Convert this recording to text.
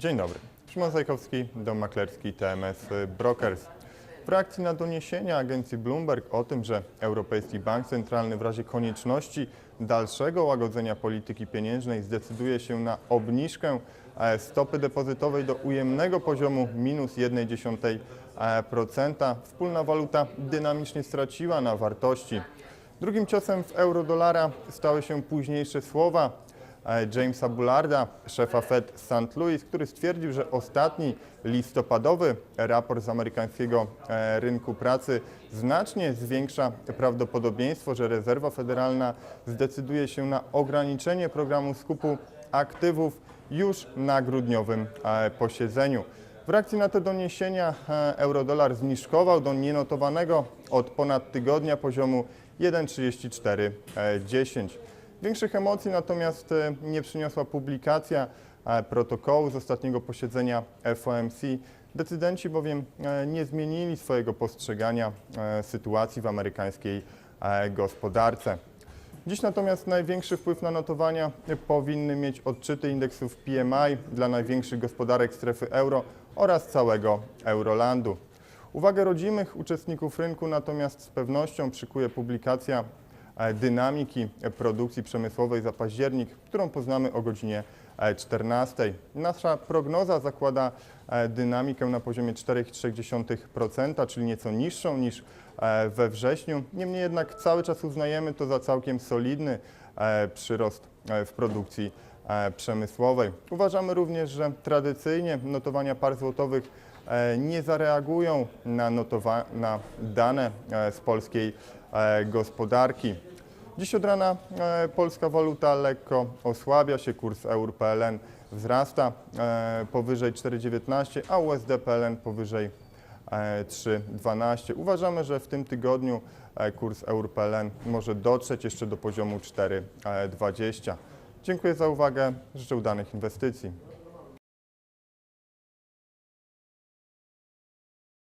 Dzień dobry. Szymon Zajkowski, dom maklerski TMS Brokers. W reakcji na doniesienia agencji Bloomberg o tym, że Europejski Bank Centralny w razie konieczności dalszego łagodzenia polityki pieniężnej zdecyduje się na obniżkę e, stopy depozytowej do ujemnego poziomu minus 1,1%, wspólna waluta dynamicznie straciła na wartości. Drugim ciosem w euro-dolara stały się późniejsze słowa e, Jamesa Bullarda, szefa Fed St. Louis, który stwierdził, że ostatni listopadowy raport z amerykańskiego e, rynku pracy znacznie zwiększa prawdopodobieństwo, że rezerwa federalna zdecyduje się na ograniczenie programu skupu aktywów już na grudniowym e, posiedzeniu. W reakcji na te doniesienia e, eurodolar zniżkował do nienotowanego od ponad tygodnia poziomu 1,3410. Większych emocji natomiast e, nie przyniosła publikacja e, protokołu z ostatniego posiedzenia FOMC. Decydenci bowiem e, nie zmienili swojego postrzegania sytuacji w amerykańskiej gospodarce. Dziś natomiast największy wpływ na notowania powinny mieć odczyty indeksów PMI dla największych gospodarek strefy euro oraz całego Eurolandu. Uwagę rodzimych uczestników rynku natomiast z pewnością przykuje publikacja dynamiki produkcji przemysłowej za październik, którą poznamy o godzinie e, 14. Nasza prognoza zakłada e, dynamikę na poziomie 4,3%, czyli nieco niższą niż e, we wrześniu. Niemniej jednak cały czas uznajemy to za całkiem solidny e, przyrost e, w produkcji e, przemysłowej. Uważamy również, że tradycyjnie notowania par złotowych e, nie zareagują na, na dane e, z polskiej e, gospodarki. Dziś od rana e, polska waluta lekko osłabia się, kurs eur-PLN wzrasta e, powyżej 4,19, a USD PLN powyżej e, 3,12. Uważamy, że w tym tygodniu e, kurs eur-PLN może dotrzeć jeszcze do poziomu 4,20. Dziękuję za uwagę, życzę udanych inwestycji.